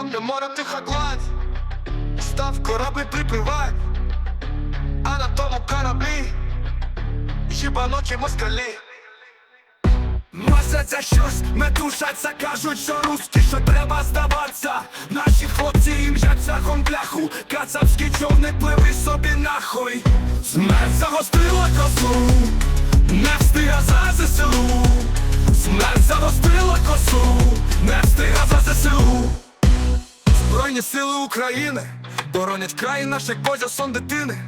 там, де море тиха гладь. Став кораблі припливать. А на тому кораблі Їбаночі москалі. Масяться щось, метушаться, кажуть, що русські, що треба здаватися. Наші хлопці ім'яться гомбляху, кацапські човни пливи собі нахуй. Смерть загострила косу, Збройні сили України боронять край наш, як сон дитини.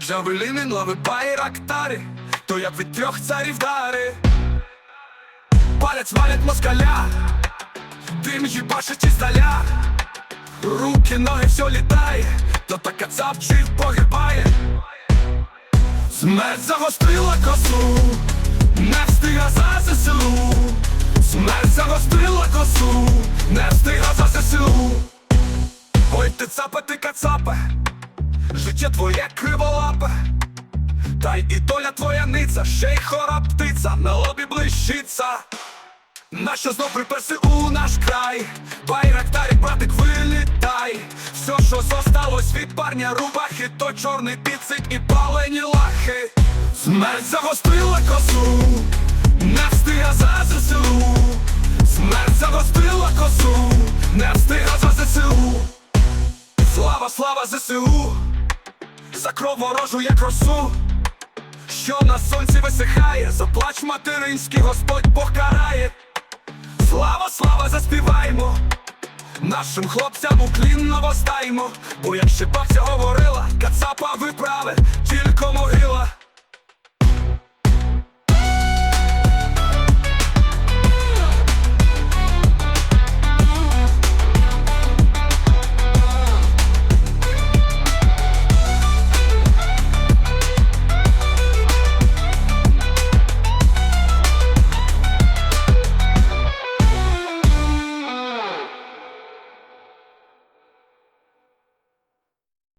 Джавеліни, лави байрактари, то як від трьох царів дари. Палець валять москаля, дим їбашить іздаля. Руки, ноги, все літає, то та кацапчик погибає. Смерть загострила косу, не встига за ЗСУ. Смерть загострила Ой, ти цапе, кацапе, життя твоє криволапе. Та й і доля твоя ниця, ще й хора птиця, на лобі блищиться. Нащо знов приперси у наш край? Байрактарик, братик, вилітай. Все, що зосталось від парня рубахи, то чорний піцик і палені лахи. Смерть загострила косу, Слава, ЗСУ, за кров ворожу, як росу. Що на сонці висихає, заплач материнський, Господь Бог карає. Слава, слава, заспіваймо, нашим хлопцям уклінно воздаймо, бо як ще бабця говорила, кацапа виправи, тільки.